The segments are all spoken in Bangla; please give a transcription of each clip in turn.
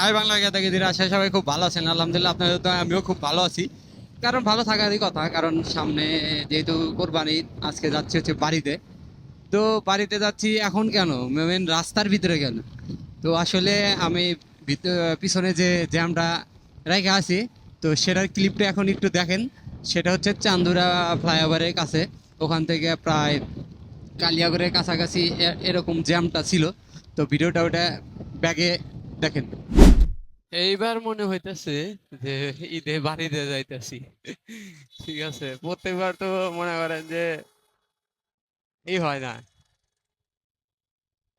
হাই বাংলা গেদাগেদির আশা সবাই খুব ভালো আছেন। আলহামদুলিল্লাহ, আপনাদের তো আমিও খুব ভালো আছি। কারণ ভালো থাকারই কথা, কারণ সামনে যেহেতু কোরবানি, আজকে যাচ্ছি হচ্ছে বাড়িতে। তো বাড়িতে যাচ্ছি এখন কেন? মেন রাস্তার ভিতরে কেন? তো আসলে আমি পিছনে যে জ্যামটা রেখে আছি, তো সেটার ক্লিপটা এখন একটু দেখেন। সেটা হচ্ছে চান্দুরা ফ্লাইওভারের কাছে। ওখান থেকে প্রায় কালিয়াগড়ের কাছাকাছি এরকম জ্যামটা ছিল। তো ভিডিওটা ওটা ব্যাগে দেখেন। এইবার মনে হইতেছে যে ঈদে বাড়িতে যাইতেছি। ঠিক আছে, প্রত্যেকবার তো মনে করেন যে এই হয় না।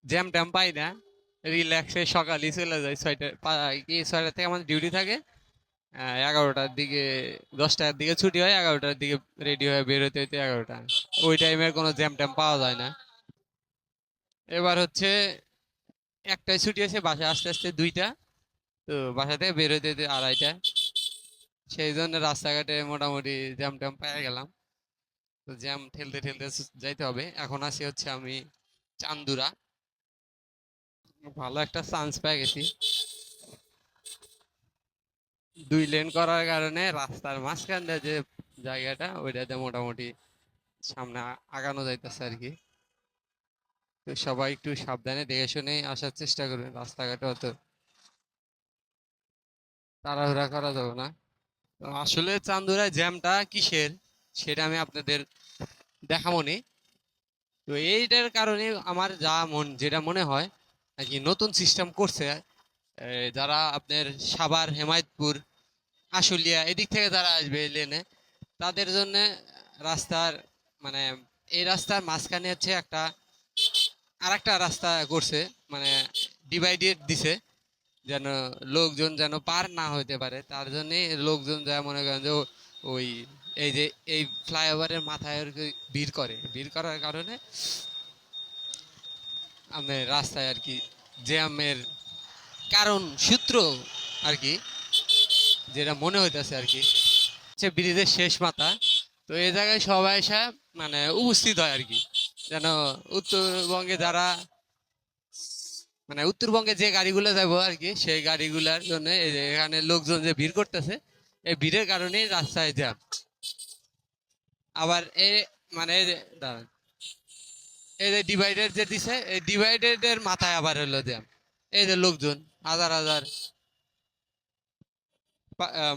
জ্যাম ট্যাম পাই না রিল্যাক্সে সকালে চলে যাই ছয়টা কি ছয়টা থেকে আমাদের ডিউটি থাকে এগারোটার দিকে, দশটার দিকে ছুটি হয়, এগারোটার দিকে রেডি হয়ে বের হতে হতে এগারোটা। ওই টাইমের কোনো জ্যাম ট্যাম পাওয়া যায় না। এবার হচ্ছে একটাই ছুটি আছে, বাসায় আস্তে আস্তে দুইটা তো বাসা থেকে বের হতে হতে আড়াইটা। সেই জন্য রাস্তাঘাটে মোটামুটি জ্যাম ট্যাম পেয়ে গেলাম। তো জ্যাম ঠেলতে ঠেলতে যাইতে হবে। এখন আসি হচ্ছে আমি চান্দুরা। ভালো একটা চান্স পেয়ে গেছি। দুই লেন করার কারণে রাস্তার মাঝখান দিয়ে যে জায়গাটা, ওইটাতে মোটামুটি সামনে আগানো যাইতেছে আর কি তো সবাই একটু সাবধানে দেখে শুনে আসার চেষ্টা করবেন। রাস্তাঘাটে অত তাড়াহুড়া করা যাবে না। আসলে চান্দুরায় জ্যামটা কিসের সেটা আমি আপনাদের দেখামনি। তো এইটার কারণে আমার যা মন যেটা মনে হয়, আর কি নতুন সিস্টেম করছে যারা আপনার সাভার, হেমায়তপুর, আশুলিয়া এদিক থেকে যারা আসবে লেনে তাদের জন্য রাস্তার মানে এই রাস্তার মাঝখানে হচ্ছে একটা আর একটা রাস্তা করছে মানে ডিভাইডেড দিছে। যেন লোকজন যেন পার না হইতে পারে, তার জন্যে লোকজন যা মনে করেন যে ওই এই যে এই ফ্লাইওভারের মাথায় ভিড় করে। ভিড় করার কারণে আপনার রাস্তায় আর কি জ্যামের কারণ সূত্র আর কি যেটা মনে হইতেছে আর কি। হচ্ছে ব্রিজের শেষ মাথা। তো এই জায়গায় সবাই এসে মানে উপস্থিত হয় আর কি। যেন উত্তরবঙ্গে যারা মানে উত্তরবঙ্গে যে গাড়িগুলো যাব আর কি, সেই গাড়িগুলোর জন্য এখানে লোকজন যে ভিড় করতেছে, এই ভিড়ের কারণেই রাস্তায় জ্যাম আবার এই মানে দাঁড়ান। এই যে ডিভাইডার যে দিছে, এই ডিভাইডারের মাথায় আবার হলো জ্যাম এই যে লোকজন, হাজার হাজার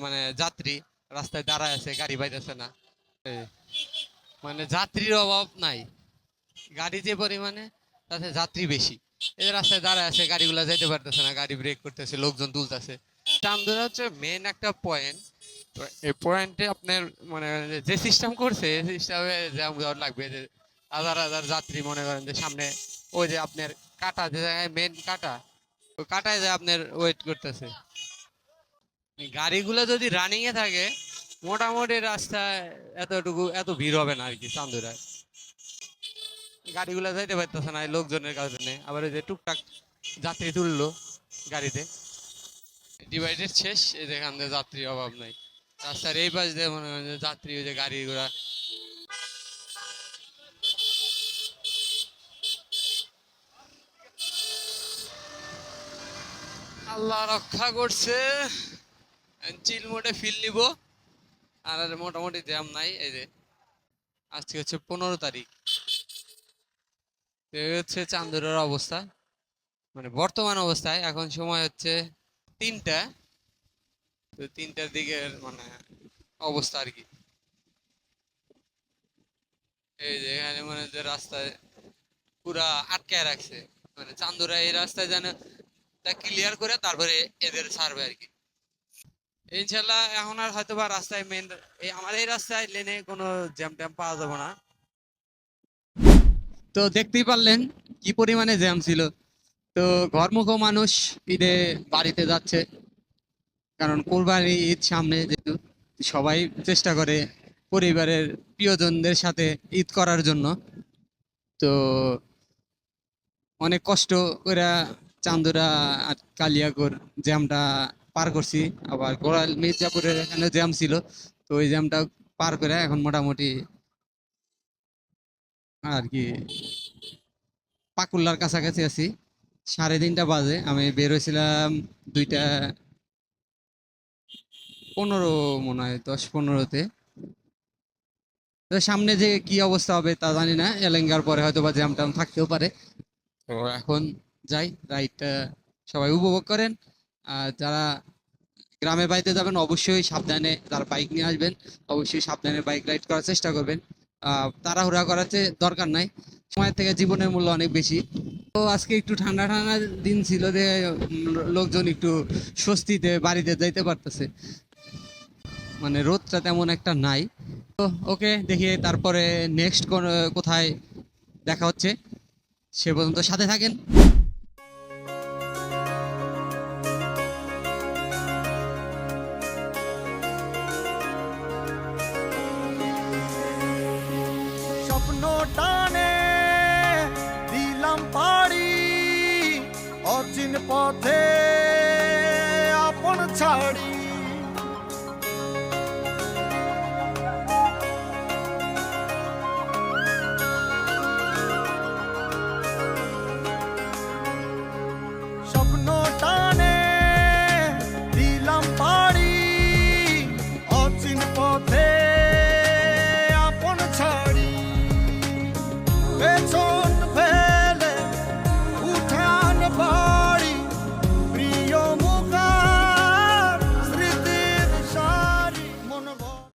মানে যাত্রী রাস্তায় দাঁড়ায় আছে, গাড়ি পাইতেছে না। মানে যাত্রীর অভাব নাই। গাড়ি যে পরিমাণে, তাতে যাত্রী বেশি। এই রাস্তায় দাঁড়ায় আছে, গাড়িগুলো যেতে পারতেছে না, গাড়ি ব্রেক করতেছে, লোকজন তুলতেছে চান্দুরা হচ্ছে মেন একটা পয়েন্ট এই পয়েন্টে আপনার মানে যে সিস্টেম করছে, এই সিস্টেমে জ্যাম দেওয়ার লাগবে, যে হাজার হাজার যাত্রী মনে করেন যে সামনে, ওই যে আপনার কাটা, যে জায়গায় মেন কাটা, ওই কাটায় যে আপনার ওয়েট করতেছে। গাড়িগুলো যদি রানিং এ থাকে, মোটামুটি রাস্তায় এতটুকু, এত ভিড় হবে না আর কি, চান্দুরায়। গাড়িগুলো যাইতে পারতেছে না লোকজনের কারণে। আবার ওই যে টুকটাক যাত্রী তুললো গাড়িতে। ডিভাইডেড শেষ, এই যেখান থেকে যাত্রীর অভাব নাই। রাস্তার এই পাশ দিয়ে মনে হয় যাত্রী ওই যে গাড়ি ঘোড়া আল্লাহ রক্ষা করছে। চিল মোটে ফিল নিব। আর মোটামুটি জ্যাম নাই, এই যে। আজকে হচ্ছে পনেরো তারিখ। তো এই হচ্ছে চান্দুরের অবস্থা। মানে বর্তমান অবস্থায়, এখন সময় হচ্ছে তিনটা। তো তিনটার দিকে মানে অবস্থা আর কি। এই যে এখানে মানে যে রাস্তায় পুরা আটকায় রাখছে। মানে চান্দুরা এই রাস্তায় যেন তা ক্লিয়ার করে তারপরে এদের ছাড়বে আর কি। ইনশাল্লাহ এখন আর হয়তো বা রাস্তায় মেন এই আমার এই রাস্তায় লেনে কোনো জ্যাম ট্যাম পাওয়া যাবে না। তো দেখতেই পারলেন কি পরিমাণে জ্যাম ছিল। তো ঘরমুখ মানুষ ঈদে বাড়িতে যাচ্ছে। কারণ কোরবানি ঈদ সামনে যেহেতু, সবাই চেষ্টা করে পরিবারের প্রিয়জনদের সাথে ঈদ করার জন্য। তো অনেক কষ্ট করে চান্দুরা আর কালিয়াগড় জ্যামটা পার করছি। আবার গোড়াল মির্জাপুরের এখানে জ্যাম ছিল। তো ওই জ্যামটা পার করে এখন মোটামুটি আর কি পাকুল্লার কাছাকাছি আছি। সাড়ে তিনটা বাজে, আমি বের হয়েছিলাম দুইটা পনেরো মনে হয়, দশ পনেরোতে। সামনে যে কি অবস্থা হবে তা জানি না, এলেঙ্গার পরে হয়তো বা জ্যাম ট্যাম থাকতেও পারে। তো এখন যাই, রাইডটা সবাই উপভোগ করেন। আর যারা গ্রামের বাড়িতে যাবেন, অবশ্যই সাবধানে যারা বাইক নিয়ে আসবেন, অবশ্যই সাবধানে বাইক রাইড করার চেষ্টা করবেন। তাড়াহুড়া করার দরকার নাই। সময়ের থেকে জীবনের মূল্য অনেক বেশি। তো আজকে একটু ঠান্ডা ঠান্ডা দিন ছিল যে লোকজন একটু স্বস্তিতে বাড়িতে যাইতে পারতেছে। মানে রোদটা তেমন একটা নাই। তো ওকে দেখি তারপরে নেক্সট কোথায় দেখা হচ্ছে। সে পর্যন্ত সাথে থাকেন। অচিন পথে আপন ছাড়ি